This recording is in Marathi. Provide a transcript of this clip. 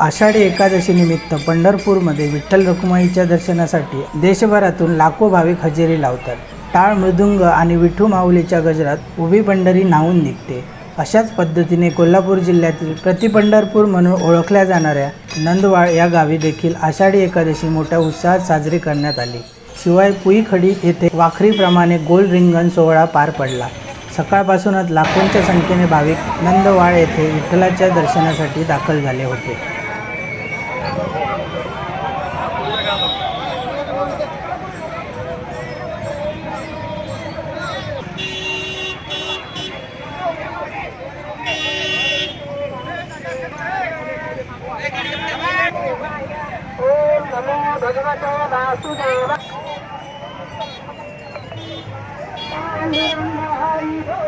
आषाढी एकादशी निमित्त पंढरपूरमध्ये विठ्ठल रखुमाईच्या दर्शनासाठी देशभरातून लाखो भाविक हजेरी लावतात. टाळ मृदुंग आणि विठू माऊलीच्या गजरात उभी पंढरी न्हावून निघते. अशाच पद्धतीने कोल्हापूर जिल्ह्यातील प्रतिपंढरपूर म्हणून ओळखल्या जाणाऱ्या नंदवाळ या गावी देखील आषाढी एकादशी मोठ्या उत्साहात साजरी करण्यात आली. शिवाय पुईखडी येथे वाखरीप्रमाणे गोल रिंगण सोहळा पार पडला. सकाळपासूनच लाखोंच्या संख्येने भाविक नंदवाळ येथे विठ्ठलाच्या दर्शनासाठी दाखल झाले होते. भगवतो वासुदेव हरि